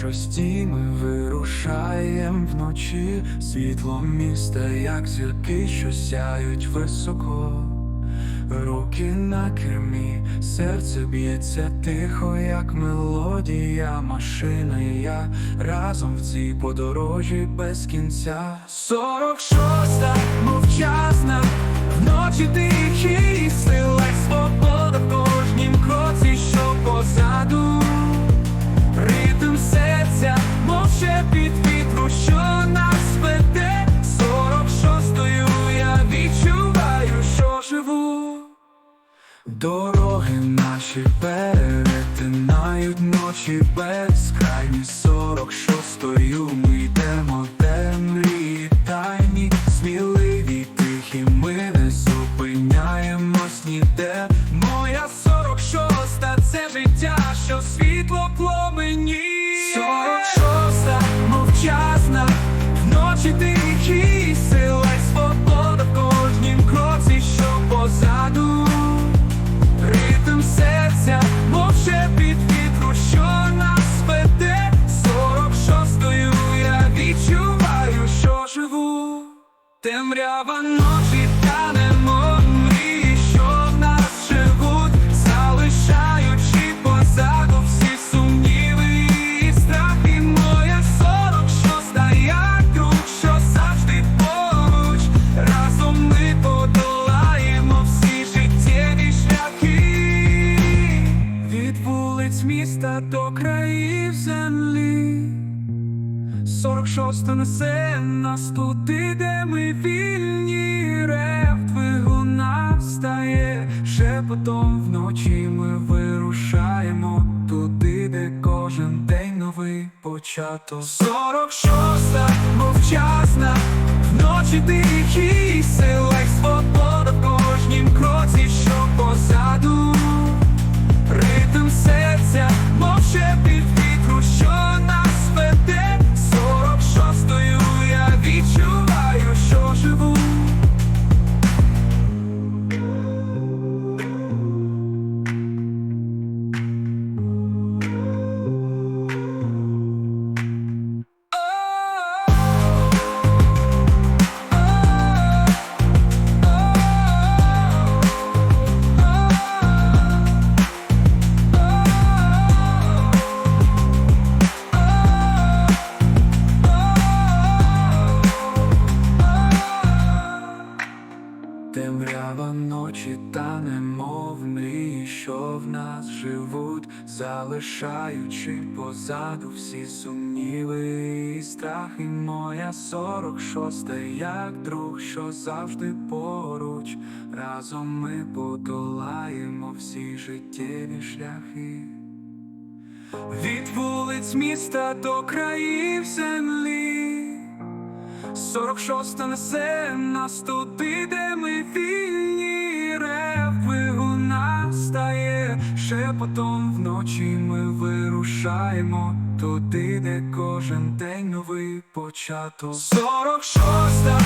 шостій ми вирушаєм вночі, світло міста, як зірки, що сяють високо. Руки на кермі, серце б'ється тихо, як мелодія, машина і я разом в цій подорожі без кінця. Сорок шоста мовчазна, вночі тихі Дороги наші перетинають ночі безкрайні Сорок шостою ми йдемо, де мрії тайні, сміливі, тихі, ми не зупиняємось ніде. Моя сорок шоста це життя, що світло пломені. Сорок шоста мовчазна, Темрява ночі танемо мрії, що в нас живуть, залишаючи позаду всі сумніви і страхи. Сорок шоста, як друг, що завжди поруч. Разом ми подолаємо всі життєві шляхи від вулиць міста до країв землі. Сорок шоста несе нас туди, де ми вільні, рев двигуна стає шепотом вночі ми вирушаємо туди, де кожен день новий початок. Сорок шоста мовчазна, Темрява ночі та немов що в нас живуть, залишаючи позаду всі сумніви і страхи. Моя сорок шоста, як друг, що завжди поруч. Разом ми подолаємо всі життєві шляхи. Від вулиць міста до країв землі. Сорок шоста несе нас туди, де ми вільні, рев двигуна стає шепотом вночі ми вирушаємо туди, де кожен день новий початок. Сорок шоста